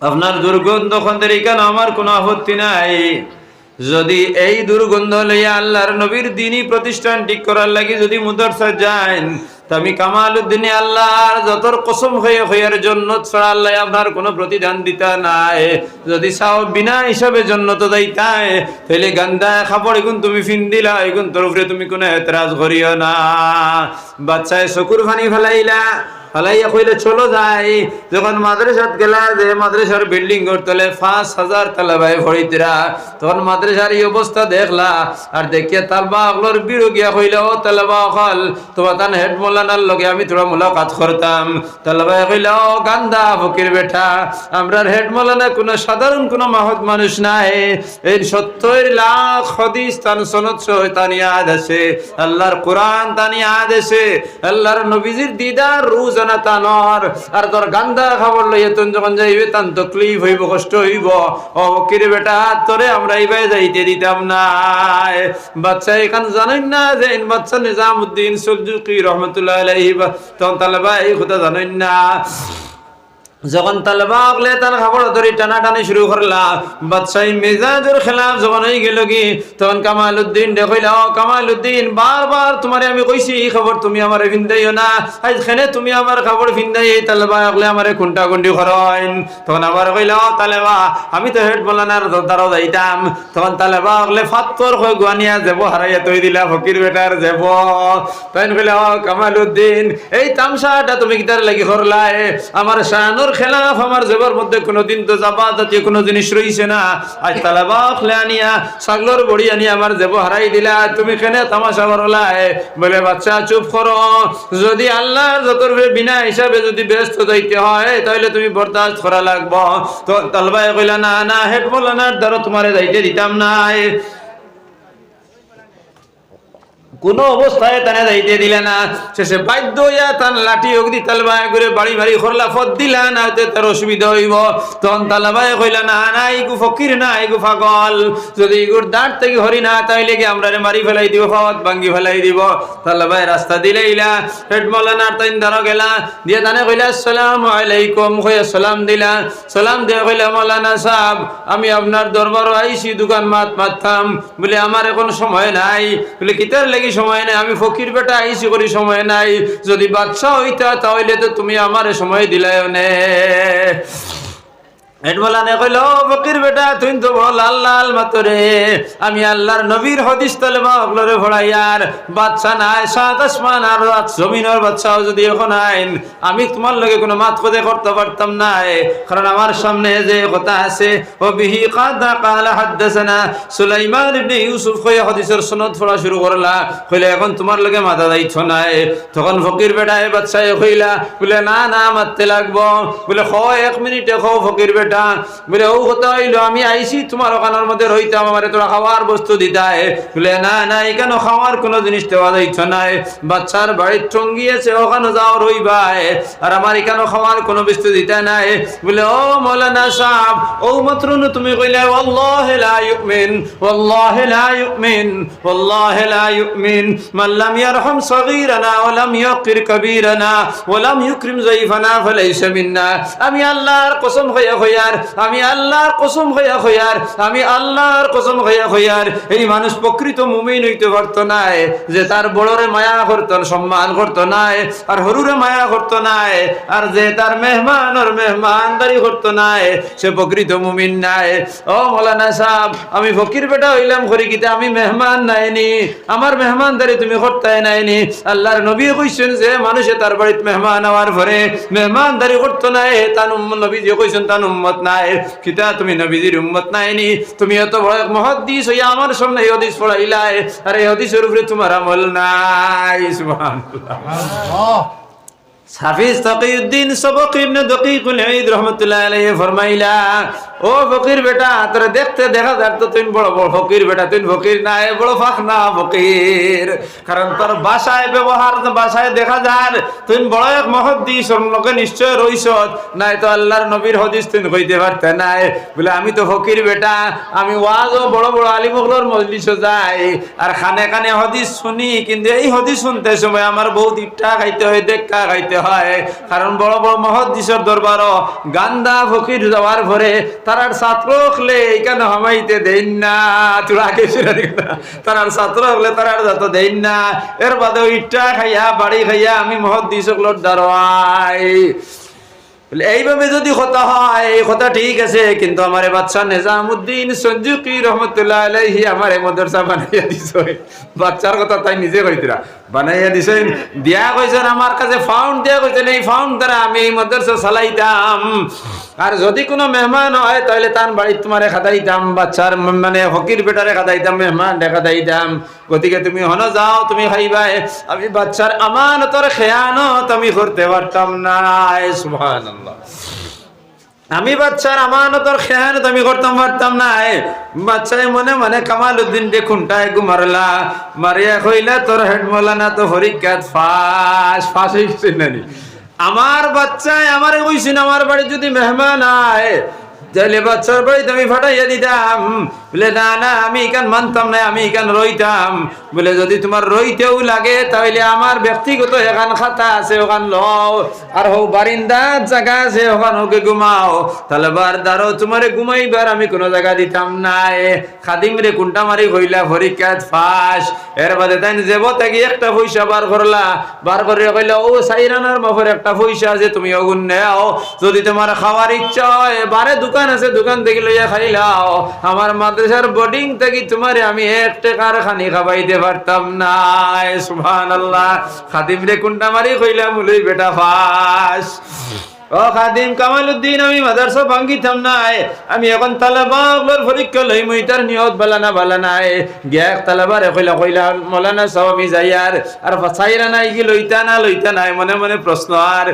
আপনার দুর্গন্ধ খন্দের কেন আমার কোনো আপত্তি নাই। যদি এই দুর্গন্ধ লইয়া আল্লাহর নবীর দিনই প্রতিষ্ঠান ঠিক করার লাগি যদি মুদরসা যান আমি কামাল উদ্দিনে আল্লাহর যতর কসম হয়ে হইয়ার জন্য ছাড়া আল্লাহ আপনার কোনো প্রতিদান দিতা নাই। যদি চাও বিনা হিসাবে জন্য তো যাইতাই তাহলে গান্দা খাপড় এগুন তুমি ফিন দিলা এগুন তোর উপরে তুমি কোনো এতরাজ করিও না। বাচ্চায় চকুর ফানি ফেলাইলা। ফালাইয়া কইলে, চলো যাই। যখন মাদ্রাসাত গেলা, যে মাদ্রাসার বিল্ডিং করতলে পাঁচ হাজার তালাবাই ভরিতরা, তখন মাদ্রাসার এই অবস্থা দেখলা। আর দেখিয়া তালবা অকলর বিড়ো গিয়া কইলা, ও তালবা অকল, তোমার তান হেড মোলানার লগে আমি তোরা মুলাকাত করতাম। তালবাই কইলা, ও গান্দা ফকির বেঠা আমরার হেড মোলানা কোনো সাধারণ কোনো মাহত মানুষ নাই। এই সত্তর লাখ হদিস তান সনদ তান ইয়াদ আছে। আল্লাহর কোরআন তান আছে। আল্লাহর নবীজির দিদার রোজানা তানর আর তোর গান্দা খবর লইয়া তুই যখন যাইবে, তান তকলিফ হইব, কষ্ট হইব। ও কিরে বেটা, তোরে আমরা এইভাবে যাইতে দিতাম না বাচ্চা এখান জানেন না যে বাচ্চা নিজামুদ্দিন সুলজুকি রহমতুল্লাহ আলাইহি তখন তাহলে এই খুদা জানেন না। যখন তালবা আগলে তার খাবার ধরে টানা টানি শুরু করলা, বাদশাহী মেজাজের খেলাফ যখন হয়ে গেল কি, তখন কামাল উদ্দিন দেখইলা কামাল উদ্দিন বারবার তোমারে আমি কইছি, এই খবর তুমি আমার ভিন্দাইও না। আজ খেনে তুমি আমার খবর ভিন্দাই, এই তালবা আগলে আমারে কুন্টা কুন্টি করেন তখন আবার কইলা তালেবা, আমি তো হেড বলানার দ্বারাও যাইতাম। তখন তালেবা আগলে ফাত্তর হয়ে গুয়ানিয়া যাব হারাইয়া তৈ দিলা, ফকির বেটার যাব তখন কইলা কামাল উদ্দিন এই তামসাটা তুমি কিতার লাগি করলাই? আমার শাহানুর খেলাফ আমার জেবার মধ্যে কোনোদিন তো জাবা জাতীয় কোনো জিনিস রইছে না। আজ তালাবা আনিয়া সাগলর বড়ি আনিয়া আমার জেব হারাই দিলা। তুমি কেনে তামাশা করলাই বলে, বাচ্চা, চুপ করো। যদি আল্লাহ যতর বিনা হিসাবে যদি ব্যস্ত যাইতে হয়, তাহলে তুমি বরদাস্ত করা লাগবো। তো তালবাই কইলা, না না, হেড বলানার দ্বারা তোমারে যাইতে দিতাম নাই। কোন অবস্থায় তানে যাইতে দিলে না। শেষে বাধ্য হইয়া তান লাঠি অগ্নি তালবায় করে বাড়ি বাড়ি খরলা ফত দিলা না তার অসুবিধা হইব। তখন তালবায় কইলা, না না ইগু ফকির না ইগু পাগল যদি ইগুর দাঁত থেকে হরি না, তাইলে কি আমরা মারি ফেলাই দিব ফাওয়াত ভাঙ্গি ফেলাই দিব? তালবায় রাস্তা দিলে ইলা। হেড মৌলানার তাইন দাঁড়ো গেলা। দিয়ে তানে কইলা, আসসালামু আলাইকুম। কইয়া সালাম দিলা। সালাম দিয়ে কইলা, মৌলানা সাহেব, আমি আপনার দরবার আইছি, দোকান মাত মারতাম। বলে, আমার এখন সময় নাই। বলে, কিতার লাগি সময় নাই, আমি ফকির বেটা, আইসি করি সময় নাই। যদি বাদশাহ হইতা, তাহলে তো তুমি আমার সময় দিলায় নে। হেডমালানে কইল, "ও ফকির বেটা, তুই আল মাতরে। আমি আল্লাহর নবীর হদিস তলে মা অগলরে ভড়াইয়ার বাচ্চা নাই সাত আসমান আর জমিনের বাচ্চাও যদি এখন আইন, আমি তোমার লগে কোনো মাত কথা করতে পারতাম না কারণ আমার সামনে যে কথা আছে, ও বিহি কাদা সুলাইমান ইবনে ইউসুফ সনদ পড়া শুরু করলা, কইলে, এখন তোমার লগে মাথা দায়িত্ব নাই। তখন ফকির বেটায় বাচ্চায় কইলা, বলে, না না, মারতে লাগবো। বলে খ এক মিনিটে খ ফকির বেটা। বলে ও কথা হইলো আমি আইছি তোমার ওখানের মধ্যে রইতাম আমারে তোরা খাওয়ার বস্তু দিতায় বলে না না এখানে খাওয়ার কোনো জিনিস দেওয়া যাইছ নাই বাচ্চার বাড়ির টঙ্গি আছে ওখানে যাও রইবাই আর আমার এখানে খাওয়ার কোনো বস্তু দিতে নাই বলে ও মৌলানা সাহেব ও মাত্র নু তুমি কইলে والله لا يؤمن والله لا يؤمن والله لا يؤمن من لم يرحم صغيرنا ولم يقر كبيرنا ولم يكرم ضيفنا فليس منا আমি আল্লাহর কসম হইয়া হইয়ার, আমি আল্লাহর কসম হইয়া হইয়ার, আমি আল্লাহর কসম হইয়া হইয়ার, এই মানুষ প্রকৃত মুমিন হইতে পারতো নাই, যে তার বড়রে মায়া করতো সম্মান করতো নাই, আর হরুরে মায়া করতো নাই, আর যে তার মেহমান ওর মেহমানদারি করতো নাই, সে প্রকৃত মুমিন নাই। ও মৌলানা সাহেব, আমি ফকির বেটা হইলাম করি কিতা আমি মেহমান নাইনি, আমার মেহমানদারি তুমি করতে নাইনি। আল্লাহর নবী কইছেন যে, মানুষে তার বাড়িতে মেহমান হওয়ার পরে মেহমানদারি করতো নাই তান নবী যে কইছেন তান উম্মত নাই। কিতা তুমি নবীজির উম্মত নাইনি তুমি এত বড় এক দিস হইয়া আমার সামনে এই হদিস পড়াইলাই। আর এই হদিসের উপরে তোমার আমল নাই সুবহানাল্লাহ। হাফিজ তাকিউদ্দিন সবক ইবনে দকিকুল ঈদ রহমাতুল্লাহ আলাইহি ফরমাইলা ও ফকির বেটা, তোরে দেখতে দেখা যাক তো তুই বড় বড় ফকির বেটা, তুই ফকির না, এ বড় ফাঁক না ফকির। কারণ তোর বাসায় ব্যবহার, বাসায় দেখা যার, তুই বড় এক মহদ্দিস লোকে নিশ্চয় রইস। নাই তো আল্লাহর নবীর হদিস তুই কইতে পারতে নাই। বলে, আমি তো ফকির বেটা, আমি ওয়াজও বড় বড় আলী আলিমগলোর মজলিসও যাই। আর খানে খানে হদিস শুনি, কিন্তু এই হদিস শুনতে সময় আমার বহুত ইট্টা খাইতে হয় দেখা খাইতে হয়। কারণ বড় বড় মহদ্দিসর দরবারও গান্দা ফকির যাওয়ার পরে তারার ছাত্র হলে এখানে হামাইতে দেন না। তোর আগে তারার ছাত্র হলে তারার যত দেন না। এর বাদে ইট্টা খাইয়া বাড়ি খাইয়া আমি মহদ্দিসকলোর দাঁড়াই বলে, এইভাবে যদি কথা হয় এই কথা ঠিক আছে কিন্তু আমার বাচ্চা নিজামুদ্দিন সঞ্জুকি রহমতুল্লাহ আলাইহি আমার মাদ্রাসা বানাইয়া দিছে। বাচ্চার কথা তাই নিজে কইতরা। বানাইয়া দিছেন। দিয়া কইছেন, আমার কাছে ফাউন্ড দিয়া কইছেন, এই ফাউন্ড দ্বারা আমি এই মাদ্রাসা চালাইতাম। আর যদি কোনো মেহমান হয়, তাহলে তার বাড়ি তোমারে খাদাইতাম বাচ্চার মানে হকির বেটারে খাদাইতাম মেহমান দেখা দাইতাম গতিকে তুমি হন যাও, তুমি খাইবাই। আমি বাচ্চার আমানতর খেয়ানত আমি করতে পারতাম না। সুবহানাল্লাহ। আমি বাচ্চার আমানতর খেয়ানত আমি করতাম, পারতাম না। বাচ্চায় মনে মনে কামাল উদ্দিন খুনটায় গুমারলা মারিয়া কইলা, তোর হেড মোলানা তো হরিকাত ফাঁস ফাঁস নানি। আমার বাচ্চায় আমারে ওই আমার বাড়ি যদি মেহমান আয় তাহলে বাচ্চার বাড়িতে আমি ফাটাইয়া দিতাম। বলে, না না, আমি এখান মানতাম না, আমি এখান রইতাম। বলে, যদি তোমার রইতেও লাগে, তাহলে আমার ব্যক্তিগত এখান খাতা আছে, ওখান লও। আর হো বারিন্দার জায়গা আছে, ওখান হোকে ঘুমাও। তাহলে বার দাঁড়ো তোমারে ঘুমাইবার আমি কোনো জায়গা দিতাম না এ খাদিম রে কুন্টা মারি হইলা পরীক্ষাত ফাঁস। এর বাদে তাই যাব তাকে একটা পয়সা বার করলা। বার করে কইলা, ও সাইরানার মাফের একটা পয়সা আছে, তুমি অগুন নেও। যদি তোমার খাওয়ার ইচ্ছা হয়, বারে দোকান আছে, দোকান থেকে লইয়া খাইলাও আমার মাদ্রাসার বোর্ডিং থেকে তোমারে আমি এক টাকার খানি খাবাইতে পারতাম না। সুবহান আল্লাহ খাদিম রে কুন্ডা মারি কইলাম বেটা ফাঁস। ও খাদিম কামাল উদ্দিন আমি মাদ্রাসা ভাঙ্গিতাম নাই। আমি এখন তালাবাগলোর পরীক্ষা লই, মুই তার নিয়ত বালানা বালানাই গ্যাক তালাবারে কইলা কইলা, মলানা সব আমি যাই আর আর চাইরা নাই কি লইতা না, লইতা নাই, মনে মনে প্রশ্ন আর।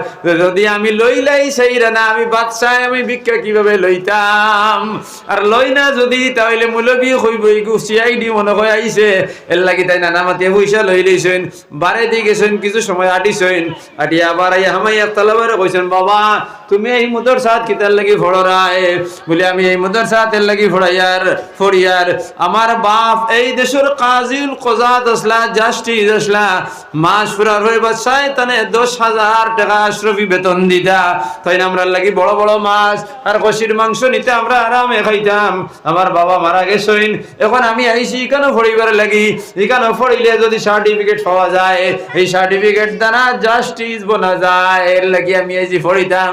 যদি আমি লইলাই চাইরা না, আমি বাদশাহ, আমি ভিক্ষা কীভাবে লইতাম? আর লই না যদি, তাহলে মুলবি কইব ইগু সিআইডি মনে হয় আইছে। এর লাগি তাই নানা মাতি পয়সা লই লইছেন, বারে দি গেছেন, কিছু সময় আটিছেন। আটি আবার আই হামাই তালাবারে কইছেন, বাবা 또한 তুমি এই মুদর সাথ কিতার লাগি ফড়রায় বলে, আমি এই মুদর সাথের লাগি ফড়াইয়ার, ফড়িয়ার। আমার বাপ এই দেশের কাজিল কজাত আসলা, জাস্টিস আসলা। মাস ফুরার হয়ে বাসায় তানে দশ হাজার টাকা আশ্রফি বেতন দিতা। তাই না আমরা লাগি বড় বড় মাছ, আর কষির মাংস নিতে আমরা আরামে খাইতাম। আমার বাবা মারা গেছেন, এখন আমি আইছি কেন ফড়িবার লাগি? এখানে ফড়িলে যদি সার্টিফিকেট পাওয়া যায়? এই সার্টিফিকেট দ্বারা জাস্টিস বনা যায়। এর লাগি আমি আইছি ফড়িতাম।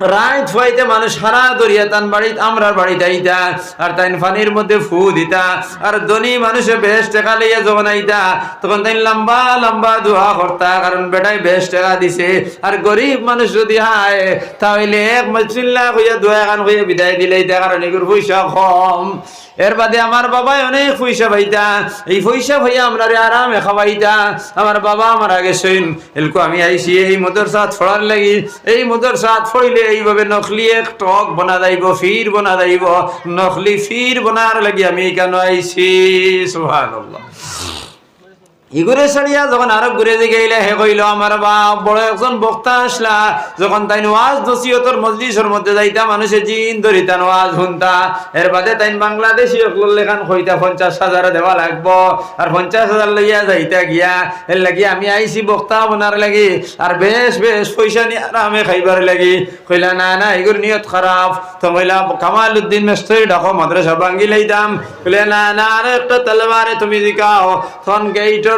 রাইত ফাইতে মানুষ সারা দরিয়া তান বাড়ি আমরার বাড়ি যাইতা আর তাই ফানির মধ্যে ফু দিতা, আর ধনী মানুষে বেশ টাকা লইয়া যখন আইতা। তখন তাই লম্বা লম্বা দোয়া করতা, কারণ বেটাই বেশ টাকা দিছে। আর গরিব মানুষ যদি হায় তাহলে এক মচিল্লা হইয়া দোয়া গান হইয়া বিদায় দিলে তা কারণ এগুলো পয়সা কম। এর বাদে আমার বাবাই অনেক পয়সা ভাইতা এই পয়সা ভাইয়া আমরা আরামে খাওয়াইতা। আমার বাবা আমার আগে শৈন, এলকো আমি আইসি, এই মদর সাথ ফড়ার লাগি। এই মদর সাথ ফড়িলে এইভাবে নকলি এক টক বনা যাইব ফির বনা যাইব নকলি ফির বনার লাগি আমি কেন আইছি সুবহানাল্লাহ। ইগুরে সারিয়া যখন আরব ঘুরে গেলে হে কইল আমার বাপ, বড় একজন বক্তা আসলা। যখন তাই ওয়াজ নসিহতর মজলিসের মধ্যে যাইতা মানুষে জিন ধরিতান ওয়াজ শুনতা এর বাদে তাই বাংলাদেশি অকল লেখান হইতা পঞ্চাশ হাজার দেওয়া লাগবো। আর পঞ্চাশ হাজার লইয়া যাইতা গিয়া, এর লাগি আমি আইছি বক্তা বনার লাগি। আর বেশ বেশ পয়সা নিয়ে আরামে খাইবার লাগি। কইলা, না না এগুর নিয়ত খারাপ। তো কইলা, কামাল উদ্দিন মেস্তরি ডাকো, মাদ্রাসা ভাঙ্গি লইতাম। কইলে, না না, আর একটা তলবারে তুমি জিকাও তখন গেইটর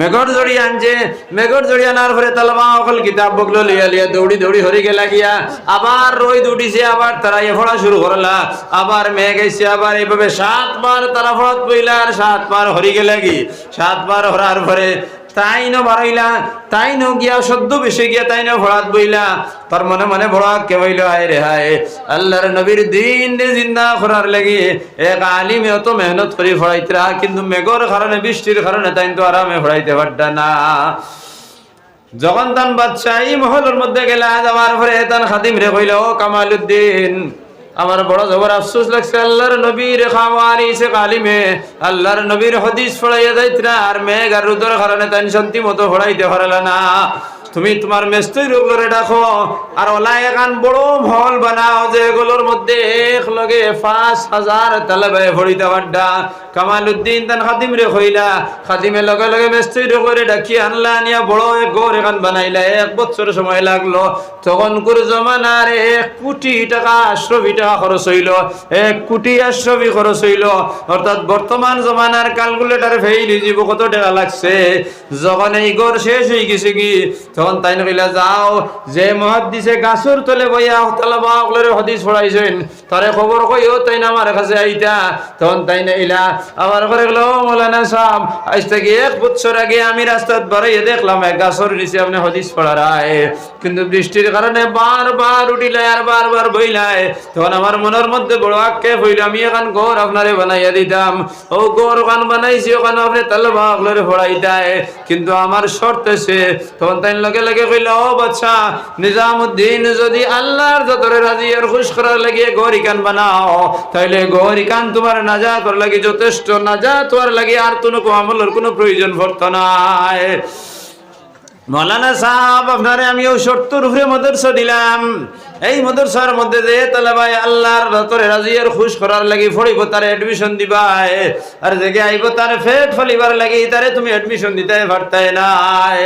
মেঘর জড়িয়ে আনছে, মেঘর জড়িয়ে আনার পরে তালবা অকল কিতাব বকলো, লিয়া লিয়া দৌড়ি দৌড়ি হরি গেলা গিয়া। আবার রই দৌড়িছে আবার তারা এ ফোড়া শুরু করলা। আবার মেঘ এসে আবার এইভাবে সাতবার তারা ফোড়াত পইলা আর সাতবার হরি গেলা কি সাতবার হরার পরে তাই ন বাড়াইলা তাই গিয়া সদ্য বেশি গিয়া তাই ন ভরাত বইলা। তার মনে মনে ভরা কে বইল, হায় রে, হায়, আল্লাহর নবীর দিন রে জিন্দা করার লাগি। এক আলিমে অত মেহনত করে ভরাইতরা, কিন্তু মেঘর কারণে, বৃষ্টির কারণে তাই তো আরামে ভরাইতে পারতা না। যখন তান বাচ্চা এই মহলের মধ্যে গেলা, যাওয়ার পরে তান খাদিম রে কইল, ও কামালুদ্দিন আমার বড় জবর আফসোস লাগছে, আল্লাহর নবীর খাওয়ারি সে কালিমে। আল্লাহর নবীর হদিস ফড়াইয়া যাইতরা আর মেঘ আর রুদর কারণে তাই শান্তি মতো ফড়াইতে পারলা না। তুমি তোমার মেস্তই উপরে ডাকো, আর ওলা এখান বড় মহল বানাও যে এগুলোর মধ্যে এক লগে পাঁচ হাজার তালেবে ভরিতে পাড্ডা। কামালউদ্দিন তান খাদিম রে কইলা খাদিমে লগে লগে মেস্তই রোগরে ডাকি আনলা, আনিয়া বড় এক ঘর এখান বানাইলা। এক বছর সময় লাগল। তখন কুর জমানার এক কোটি টাকা আশ্রবি টাকা খরচ হইল। এক কোটি আশ্রবি খরচ হইল। অর্থাৎ বর্তমান জমানার ক্যালকুলেটার ফেইল যাব কত টাকা লাগছে? যখন এই ঘর শেষ হয়ে গেছে কি? তখন তাই কইলা, যাও, যে মহাদিসে গাছর তলে বইয়া হতালা বা হদিস পড়াইছেন, তারে খবর কইও তাই আমার কাছে আইতা। তখন তাই না ইলা আমার ঘরে গেল মৌলানা সাহেব, আজ থেকে এক বছর আগে আমি রাস্তাত বাড়াইয়ে দেখলাম, এক গাছর নিচে আপনি হদিস পড়ার আয়। কিন্তু বৃষ্টির কারণে বারবার উঠিলাই আর বারবার বইলাই তখন আমার মনের মধ্যে বড় আক্ষেপ হইল, আমি এখন ঘর আপনারে বানাইয়া দিতাম। ও ঘর ওখান বানাইছি, ওখানে আপনি তাহলে বাগলরে ফড়াইতায়। কিন্তু আমার শর্ত সে তখন তাই লগে লগে কইল, ও বাচ্চা, নিজামুদ্দিন যদি আল্লাহর যতরে রাজি আর খুশ করার লাগিয়ে ঘর ইকান বানাও, তাইলে ঘর ইকান তোমার নাজাত ওর লাগি যথেষ্ট নাজাত ওর লাগি আর কোনো আমলের কোনো প্রয়োজন পড়তো নাই মৌলানা সাহেব, আপনারে আমি ওই সত্তর উপরে মদরসা দিলাম। এই মদরসার মধ্যে যে তাহলে ভাই আল্লাহর ভতরে রাজিয়ার খুশ করার লাগি ফড়িব, তার এডমিশন দিবাই আর জেগে আইব, তার ফেট ফলিবার লাগি, তারে তুমি এডমিশন দিতে পারতাই নাই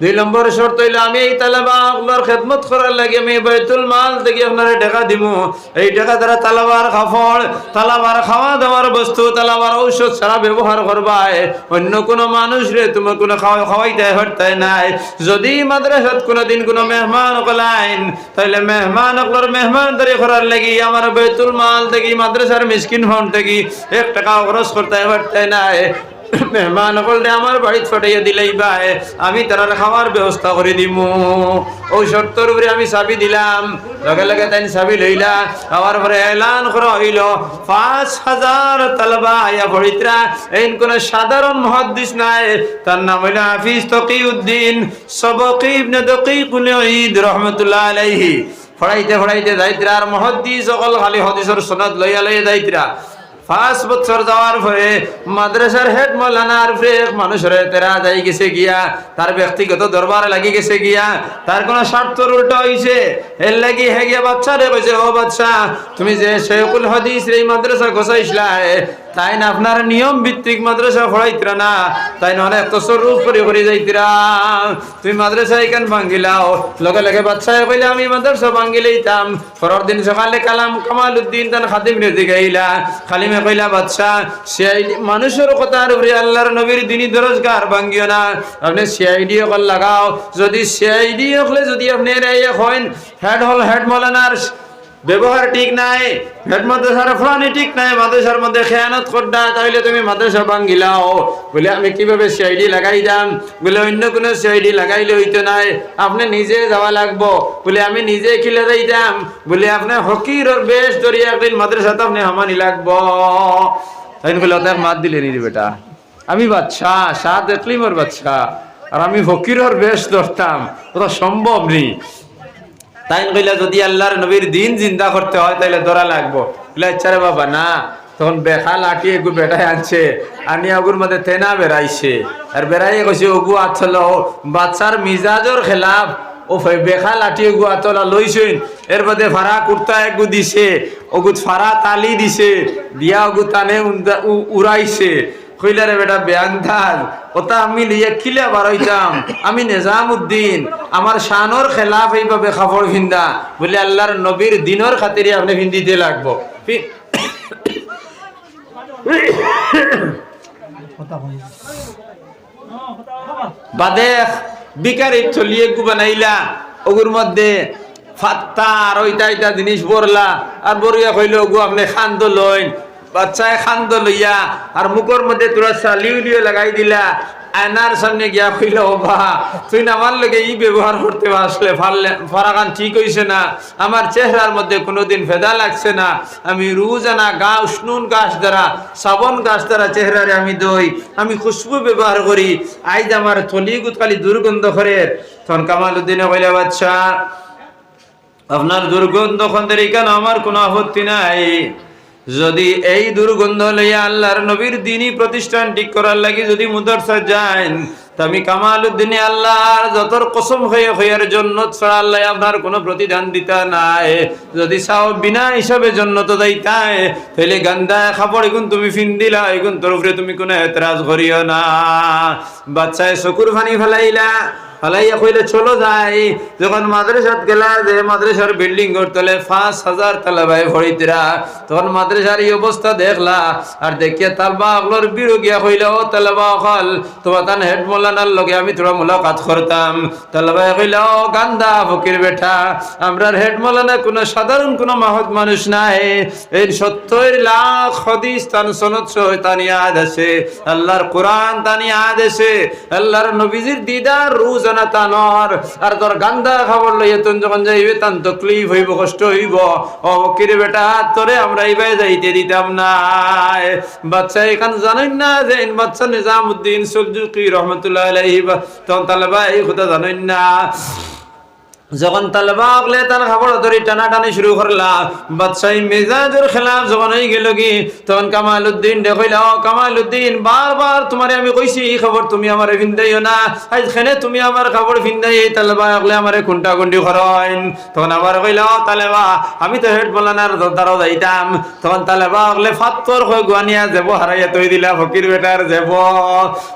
দুই নম্বর শর্ত হইল আমি এই তালাবা আপনার খেদমত করার লাগে আমি বাইতুল মাল থেকে আপনার টাকা দিব এই টাকা দ্বারা তালাবার কাপড় তালাবার খাওয়া দাওয়ার বস্তু, তালাবার ঔষধ ছাড়া ব্যবহার করবাই। অন্য কোনো মানুষ রে তুমি কোনো খাওয়া খাওয়াইতে পারতাই নাই। যদি মাদ্রাসাত কোনোদিন কোনো মেহমান কলাইন তাহলে মেহমান অকলর মেহমান দারি করার লাগি আমার বেতুল মাল থেকে, মাদ্রাসার মিসকিন ফোন থেকে এক টাকা খরচ করতে পারতাই নাই। মেহমান করলে আমার বাড়িতে ফটাইয়া দিলেই বাই আমি তার খাওয়ার ব্যবস্থা করে দিব ওই শর্তর উপরে আমি চাবি দিলাম। লগে লগে তাই চাবি লইলা আমার পরে এলান করা হইল। পাঁচ হাজার তালবা আয়া ভরিত্রা এই কোন সাধারণ মহাদ্দিস নাই। তার নাম হইল হাফিজ তকিউদ্দিন, সবকি ইবনে দকিকুল ঈদ রহমতুল্লাহ আলাইহি। ফড়াইতে ফড়াইতে যাইত্রা, আর মহাদ্দিস অকল খালি হদিসর সনদ লইয়া লইয়া যাইত্রা। পাঁচ বছর যাওয়ার পরে মাদ্রাসার হেড মৌলানার ফ্রেক মানুষের তেরা যাই গেছে গিয়া, তার ব্যক্তিগত দরবার লাগি গেছে গিয়া, তার কোন স্বার্থর উল্টো হইছে। এর লাগি হে গিয়া বাচ্চা রে বলছে, ও বাচ্চা তুমি যে শেখুল হাদিস এই মাদ্রাসা গোসাইছিলা তাই না আপনার নিয়ম ভিত্তিক মাদ্রাসা পড়াইতরা না তাই না অনেক তসরুফ করে করে যাইতরা। তুমি মাদ্রাসা এখান ভাঙ্গিলাও, লগে লগে বাচ্চায় কইলে আমি মাদ্রাসা ভাঙ্গিলেইতাম। পরের দিন সকালে কালাম কামাল উদ্দিন তান খাদিম রে দিগাইলা খালিমে কইলা বাচ্চা সিআইডি মানুষের কথার উপরে আল্লাহর নবীর দিনী দরজগার ভাঙ্গিও না। আপনি সিআইডি অকল লাগাও। যদি সিআইডি হলে যদি আপনি রে হইন, হেড হল হেড মৌলানার ব্যবহার ঠিক নাই, হেড মাদ্রাসার ফলানি ঠিক নাই, মাদ্রাসার মধ্যে খেয়ানত করডা তাহলে তুমি মাদ্রাসা ভাঙ্গিলাও বলে, আমি কীভাবে সিআইডি লাগাই দাম? বলে, অন্য কোনো সিআইডি লাগাইলে হইতো নাই আপনি নিজে যাওয়া লাগবো। বলে, আমি নিজে খিলে যাইতাম। বলে আপনি হকির ওর বেশ ধরিয়া একদিন মাদ্রাসাতে আপনি হামানি লাগবো। তাই বলে অত মাত দিলে নি বেটা। আমি বাচ্চা, সাত দেখলি মোর বাচ্চা। আর আমি ফকিরর বেশ ধরতাম। ওটা সম্ভব নেই। তাই কইলা যদি আল্লাহর নবীর দিন জিন্দা করতে হয় তাহলে ধরা লাগবো। আচ্ছা রে বাবা, না। তখন বেখা লাঠি এগু বেটায় আনছে, আনি অগুর মধ্যে তেনা বেড়াইছে। আর বেড়াইয়ে কইছে, ওগু আছল বাচ্চার মিজাজর খেলাফ, ও বেখা লাঠি এগু আতলা লইছেন। এর মধ্যে ফারা কুর্তা এগু দিছে, ওগু ফারা তালি দিছে, দিয়া ওগু তানে উড়াইছে। কইলারে বেটা ব্যাংধাল ওটা আমি লিয়ে কিলে বারইতাম আমি নিজামউদ্দিন আমার শানর খেলাফ এইভাবে খাবর ভিন্দা। বলে আল্লাহর নবীর দিনর খাতিরে আপনি ভিন্দিতে লাগবো। ফি- বাদে বিকারি চলিয়ে গু বানাইলা। ওগুর মধ্যে ফাত্তা আর ওইটা ওইটা জিনিস বরলা। আর বরিয়া কইল গু আপনি খান্দ লইন। বাচ্চায় খান্দ লইয়া আর মুখের মধ্যে তোরা চালিও লিও লাগাই দিলা। আয়নার সামনে গিয়া কইল বা তুই না আমার লগে ই ব্যবহার করতে আসলে ফারলে ফারাকান ঠিক হইছে না। আমার চেহারার মধ্যে কোনোদিন ফেদা লাগছে না। আমি রোজানা গা উষ্ণুন গাছ দ্বারা সাবন গাছ দ্বারা চেহারারে আমি দই, আমি খুশবু ব্যবহার করি আইজ আমার থলি গুতকালি দুর্গন্ধ করে তখন কামাল উদ্দিনে কইলা বাচ্চা আপনার দুর্গন্ধ খন্দের কেন আমার কোনো আপত্তি নাই। যদি এই দুর্গন্ধ লইয়া আল্লাহর নবীর দিনই প্রতিষ্ঠান ঠিক করার লাগে যদি মুদরসা যায় আমি কামাল উদ্দিনে আল্লাহর যতর কসম হয়ে হইয়ার জন্য ছাড়া আল্লাহ আপনার কোনো প্রতিদান দিতা নাই। যদি চাও বিনা হিসাবে জন্য তো যাইতাই তাহলে গান্দা খাপড় এগুন তুমি ফিন দিলা এগুন তোর উপরে তুমি কোনো এতরাজ করিও না। বাচ্চায় চকুর ফানি ফেলাইলা, ফালাইয়া কইলে চলো যাই। যখন মাদ্রাসাত গেলা, যে মাদ্রাসার বিল্ডিং করতলে পাঁচ হাজার তালা ভাই ভরিতরা, তখন মাদ্রাসার এই অবস্থা দেখলা। আর দেখিয়া তালবা অগলোর বিড়ো গিয়া কইলা, ও তালবা অকল, তোমার তান হেড মোলানার লগে আমি তোরা মুলাকাত করতাম। তালবাই কইলা গান্দা, ফকির বেঠা আমরার হেড মোলানা কোনো সাধারণ কোনো মহৎ মানুষ নাই। এই সত্তর লাখ হদিস তান সনদ সহ তান আছে। আল্লাহর কোরআন তান আছে। আল্লাহর নবীজির দিদার রোজানা তানর আর। তোর গান্দা খবর লইয়া তুন যখন যাইবে, তান তকলিফ হইব, কষ্ট হইব। ও কিরে বেটা, তোরে আমরা এইভাবে যাইতে দিতাম না বাচ্চা এখান জানেন না যে বাচ্চা নিজামুদ্দিন সুলজুকি রহমতুল্লাহ আলাইহি বা তখন তালেবা এই কথা জানেন না। যখন তালবা আগলে তার খাবার ধরে টানা টানি শুরু করলা, বাদশাহী মেজাজের খেলাফ যখন হয়ে গেল কি, তখন কামাল উদ্দিন দেখইলা কামাল উদ্দিন বারবার তোমারে আমি কইছি, এই খবর তুমি আমার ভিন্দাইও না আজ খেনে তুমি আমার খবর ভিন্দাই, এই তালবা আগলে আমারে কুন্টা কুন্টি করেন তখন আবার কইলা তালেবা, আমি তো হেড বলানার দ্বারা যাইতাম। তখন তালেবা আগলে ফাত্তর হয়ে গুয়ানিয়া যাব, হারাইয়া তৈ দিলা, ফকির বেটার যাব।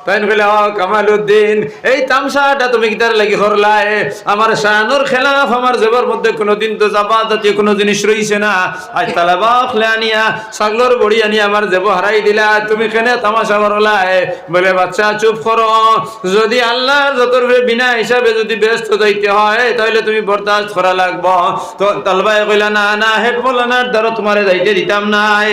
তাই কইলা কামাল উদ্দিন এই তামসাটা তুমি কিতার লাগি করলাই, আমার শাহানুর খেলাফ, আমার জেবার মধ্যে কোনোদিন তো জাবা জাতীয় কোনো জিনিস রইছে না। আজ তালাবা খলে আনিয়া সাগলর বড়ি আনিয়া আমার জেব হারাই দিলা, তুমি কেনে তামাশা করলাই বলে, বাচ্চা, চুপ করো। যদি আল্লাহর যতর বিনা হিসাবে যদি ব্যস্ত যাইতে হয়, তাহলে তুমি বরদাস্ত করা লাগবো। তো তালবাই কইলা, না না হেড বলানার দ্বারা তোমারে যাইতে দিতাম নাই।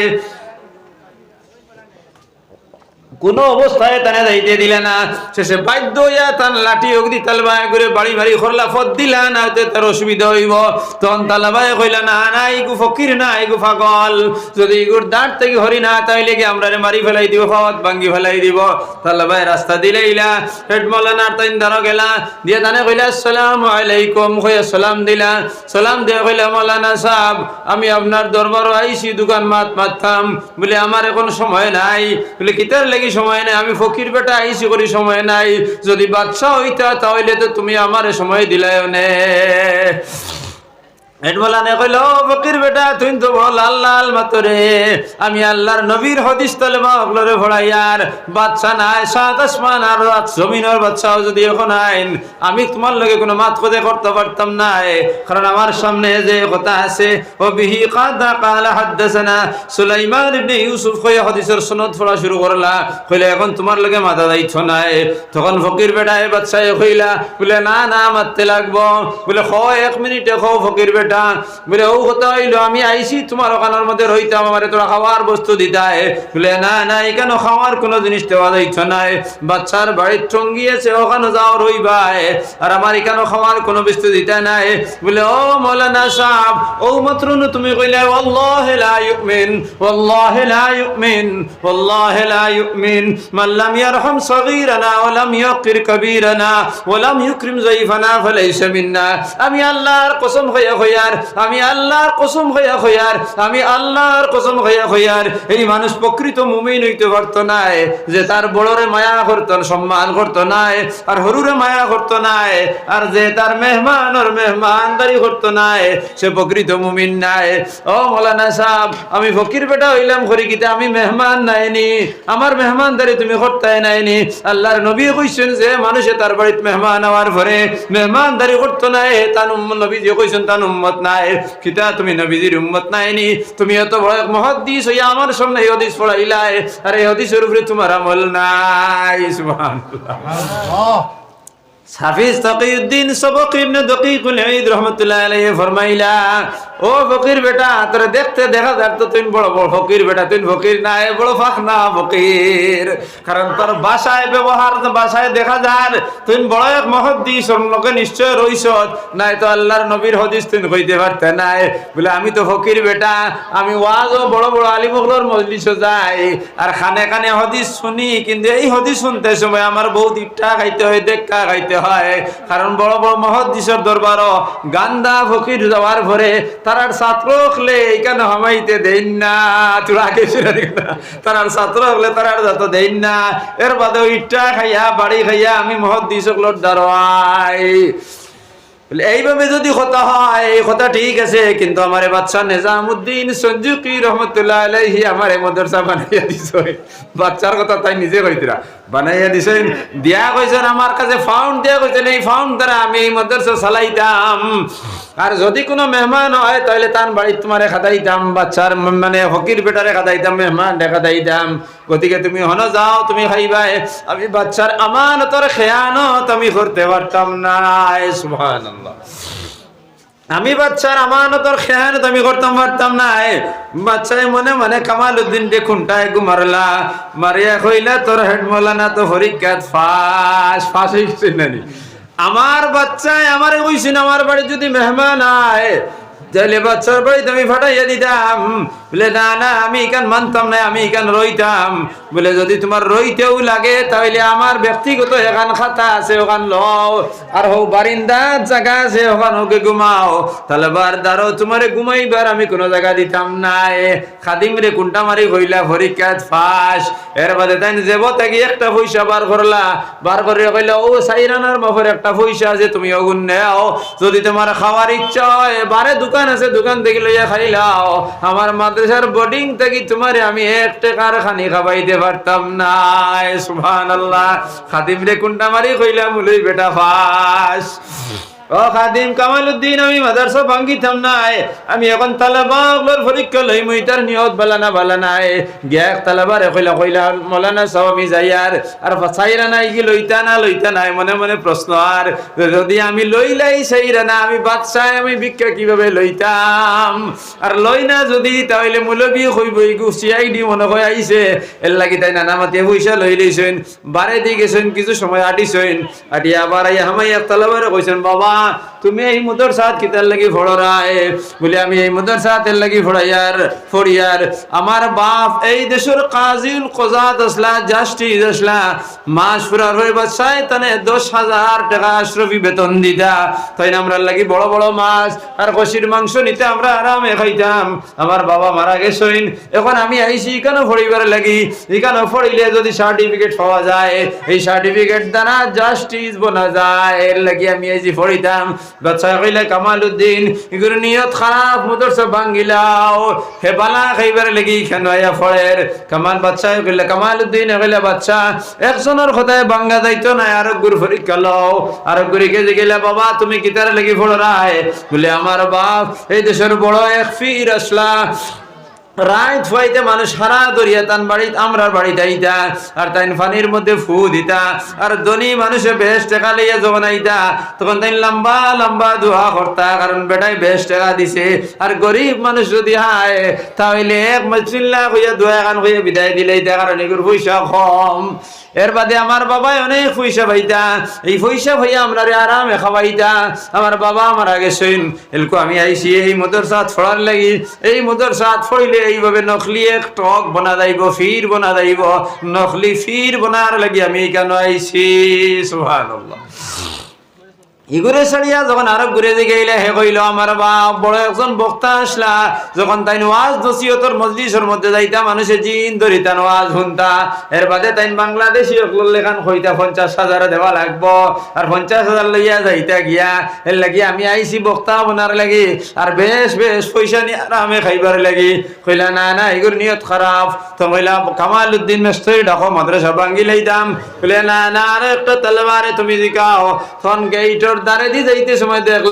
কোন অবস্থায় তানে যাইতে দিলে না। শেষে বাধ্য হইয়া তান লাঠি অগ্নি তালবায় করে বাড়ি বাড়ি খরলা ফত দিলা না তে তার অসুবিধা হইব। তখন তালবায় কইলা, না না ইগু ফকির না ইগু পাগল যদি ইগুর দাঁত থেকে হরি না, তাইলে কি আমরা রে মারি ফেলাই দিব ফাওয়াত ভাঙ্গি ফেলাই দিব? তালবায় রাস্তা দিলে ইলা। হেড মৌলানার তাইন দাঁড়ো গেলা। দিয়ে তানে কইলা, আসসালামু আলাইকুম। কইয়া সালাম দিলা। সালাম দিয়ে কইলা, মৌলানা সাহেব, আমি আপনার দরবার আইছি, দোকান মাত মারতাম। বলে, আমার এখন সময় নাই। বলে, কিতার লাগি সময় নাই? আমি ফকির বেটা, আইসি করি সময় নাই। যদি বাদশাহ হইতা, তাহলে তো তুমি আমার সময় দিলায় নে। কইল, "ও ফকির বেটা, তুই আমি তলে আমি তোমার লগে কোনো মাত কথা করতে পারতাম না কারণ আমার সামনে যে কথা আছে, ও বিহি কাদা কালা হাদ্দাসানা সুলাইমান সনদ পড়া শুরু করলা। কইলে, এখন তোমার লগে মাথা দায়িত্ব নাই তখন ফকির বেটা এ বাচ্চায় কইলা, বলে, না না, মারতে লাগবো। বলে, খ, এক মিনিটে খ, ফকির বেটা। বলে ও কথা হইলো আমি আইছি তোমার ওখানের মধ্যে রইতাম আমারে তোরা খাওয়ার বস্তু দিতায় বলে না না এখানে খাওয়ার কোনো জিনিস দেওয়া যাইছ নাই বাচ্চার বাড়ির টঙ্গি আছে ওখানে যাও রইবাই আর আমার এখানে খাওয়ার কোনো বস্তু দিতে নাই বলে ও মৌলানা সাহেব ও মাত্র নু তুমি কইলে والله لا يؤمن والله لا يؤمن والله لا يؤمن من لم يرحم صغيرنا ولم يقر كبيرنا ولم يكرم ضيفنا فليس منا আমি আল্লাহর কসম হইয়া হইয়ার, আমি আল্লাহর কসম হইয়া হইয়ার, আমি আল্লাহর কসম হইয়া হইয়ার, এই মানুষ প্রকৃত মুমিন হইতে পারতো নাই, যে তার বড়রে মায়া করতো সম্মান করতো নাই, আর হরুরে মায়া করতো নাই, আর যে তার মেহমান ওর মেহমানদারি করতো নাই, সে প্রকৃত মুমিন নাই। ও মৌলানা সাহেব, আমি ফকির বেটা হইলাম খরিকিতে, আমি মেহমান নাইনি, আমার মেহমানদারি তুমি করতে নাইনি। আল্লাহর নবী কইছেন যে, মানুষে তার বাড়িতে মেহমান হওয়ার পরে মেহমানদারি করতো নাই তান নবী যে কইছেন তান উম্মত নাই। কিতা তুমি নবীজির উম্মত নাইনি তুমি এত বড় এক মহাদ্দিস হইয়া আমার সামনে এই হদিস পড়াইলাই। আর এই হদিসের উপরে তোমার আমল নাই সুবহানাল্লাহ। ও বেটা, তোরে দেখতে দেখা তো তুই বেটা, তুই না, এ দেখা এক নিশ্চয় রইছ নাই তো আল্লাহর নবীর হদিস তুই কইতে পারতে নাই। বলে, আমি তো ফকির বেটা, আমি ওয়াজও বড় বড় আলিমুগলোর মজলিসও যাই। আর খানে খানে হদিস শুনি, কিন্তু এই হদিস শুনতে সময় আমার বহুত ইট্টা খাইতে হয় দেখা খাইতে হয়। কারণ বড় বড় মহদ্দিসের দরবারও গান্দা ফকির যাওয়ার পরে তারার ছাত্র হলে এইখানে হামাইতে দেন না। তোর তারার ছাত্র হলে তারার যত দেন না। এর বাদে ইট্টা খাইয়া, বাড়ি খাইয়া আমি মহদ্দিসকলোর দাঁড়াই এইভাবে যদি কথা হয়, এই কথা ঠিক আছে, কিন্তু আমার বাচ্চা নিজামুদ্দিন সঞ্জুকি রহমতুল্লাহ আলাইহি আমার মাদ্রাসা বানাইয়া দিছে। বাচ্চার কথা তাই নিজে কইতরা বানাইয়া দিছেন, দিয়া কইছেন, আমার কাছে ফাউন্ড দিয়া কইছেন, এই ফাউন্ড দ্বারা আমি এই মাদ্রাসা চালাইতাম। আর যদি কোনো মেহমান হয়, তাহলে তার বাড়ি তোমারে খাতাইতাম বাচ্চার মানে হকির বেটারে খাতাইতাম মেহমান দেখা দাইতাম গতিকে তুমি হন যাও, তুমি খাইবাই। আমি বাচ্চার আমানতর খেয়ানত আমি করতে পারতাম না। সুবহানাল্লাহ। আমি বাচ্চার আমানতর খেয়ানত আমি করতাম, পারতাম না বাচ্চায় মনে মনে কামাল উদ্দিন দেখুনটায় গুমারলা মারিয়া কইলা, তোর হেড মলানা তো হরিকাত ফাঁস ফাঁস হইছে নানি। আমার বাচ্চায় আমারে কইছিন আমার বাড়ি যদি মেহমান আয় তাহলে বাচ্চার বাড়িতে আমি ফাটাইয়া দিতাম। বলে, না না, আমি এখান মানতাম না, আমি এখান রইতাম। বলে, যদি তোমার রইতেও লাগে তাহলে আমার ব্যক্তিগত এখান খাতা আছে ওখান লও। আর হোক বারিন্দার জায়গা আছে ওখান হোকে ঘুমাও। তাহলে বার দাঁড়ো তোমারে ঘুমাইবার আমি কোনো জায়গা দিতাম না এ খাদিম রে কুন্টা মারি হইলা পরীক্ষাত ফাঁস। এর বাদে তাই যাব তাকে একটা পয়সা বার করলা। বার করে কইলা, ও সাইরানার মাফের একটা পয়সা আছে, তুমি অগুন নেও। যদি তোমার খাওয়ার ইচ্ছা হয়, বারে দোকান আছে, দোকান থেকে লইয়া খাইলাও। আমার মাদ্রাসার বোর্ডিং থেকে তোমারে আমি এক টাকার খানি খাবাইতে পারতাম না। সুবহান আল্লাহ খাদিম রে কুন্টা মারি কইলাম বেটা ফাঁস। ও খাদিম কামাল উদ্দিন আমি মাদ্রাসা ভাঙ্গিতাম নাই। আমি এখন তালাবাগলোর পরীক্ষা লই মুই তার নিয়ত বালানা বালানাই গ্যাক তালাবারে কইলা কইলা, মলানা সব আমি যাই আর আর চাইরা নাই কি লইতা না, লইতা নাই, মনে মনে প্রশ্ন আর, যদি আমি লইলাই চাইরা না, আমি বাদশাহ, আমি ভিক্ষা কীভাবে লইতাম? আর লই না যদি, তাহলে মুলবি কইব ইগু সিআইডি মনে হয় আইছে। এর লাগি তাই নানা মাতি পয়সা লই লইছেন, বারে দি গেছেন কিছু সময় আটিছেন। আটি আবার আই হামাই তালাবারে কইছেন, বাবা তুমি এই মুদর সাথ কিতার লাগি ফড়রায় বলে আমি এই মুদর সাথের লাগি ফড়াইয়ার ফড়িয়ার আমার বাপ এই দেশের কাজিল কজাত আসলা জাস্টিস আসলা মাস ফুরার হয়ে বাচ্চায় তানে দশ হাজার টাকা আশ্রফি বেতন দিতা তাই না আমরা লাগি বড় বড় মাছ আর কষির মাংস নিতে আমরা আরামে খাইতাম আমার বাবা মারা গেছেন এখন আমি আইছি কেন ফড়িবার লাগি এখানে ফড়িলে যদি সার্টিফিকেট পাওয়া যায় এই সার্টিফিকেট দ্বারা জাস্টিস বনা যায় এর লাগি আমি আইছি ফড়িতাম বাচ্চা কইলে কামাল উদ্দিন এগুলো নিয়ত খারাপ মুদর সব ভাঙ্গিলাও। হে বালা, খাইবার লাগি কেন আয়া ফড়ের কামাল বাচ্চা কইলে কামাল উদ্দিন কইলে বাচ্চা। একজনের কথায় বাঙ্গা যাইতো না, আরোগ্যর পরীক্ষা লও। আরোগ্যরিকে যে গেলে, বাবা, তুমি কিতারে লাগি ফড়রায় বলে, আমার বাপ, এই দেশের বড় এক ফির আসলা। রাত ফাইতে মানুষ সারা দরিয়া, তান বাড়ি আমরার বাড়িতে আইতা, আর তাই ফানির মধ্যে ফু দিতা, আর ধনী মানুষে বেশ টাকা লইয়া যখন আইতা। তখন তাই লম্বা লম্বা দোয়া করতা, কারণ বেটাই বেশ টাকা দিছে। আর গরিব মানুষ যদি হায় তাহলে এক মচিল্লা হইয়া দোয়া গান হইয়া বিদায় দিলে তার কারণ এগুলো পয়সা কম। এর বাদে আমার বাবাই অনেক পয়সা পাইতা। এই পয়সা ভাইয়া আমরা আরামে খাওয়াইতা। আমার বাবা আমার আগে শৈন, এলকো আমি আইসি এই মদর সাথ ফড়ার লাগি। এই মদর সাথ ফড়িলে এইভাবে নকলি এক টক বনা যাইব ফির বনা যাইব নকলি ফির বনার লাগি আমি কেন আইসি সুবহানাল্লাহ। ইগুরে সারিয়া যখন আরব ঘুরে গেলে হে কইল আমার বাপ, বড় একজন বক্তা আসলা। যখন তাই ওয়াজ দসিয়তর মজলিসের মধ্যে যাইতা মানুষে জিন ধরিতা ওয়াজ শুনতা এর বাদে তাই বাংলাদেশি অকল লেখান হইতা পঞ্চাশ হাজার দেওয়া লাগবো। আর পঞ্চাশ হাজার লইয়া যাইতা গিয়া, এর লাগি আমি আইছি বক্তা বনার লাগি। আর বেশ বেশ পয়সা নিয়ে আরামে খাইবার লাগি। কইলা, না না এগুর নিয়ত খারাপ। তো কইলা, কামাল উদ্দিন মেস্তরি ডাকো, মাদ্রাসা ভাঙ্গি লইতাম। কইলে, না না, আর একটা তলবারে তুমি জিকাও। তখন গেইটর দ্বারে দিয়ে যাইতে সময় দেখ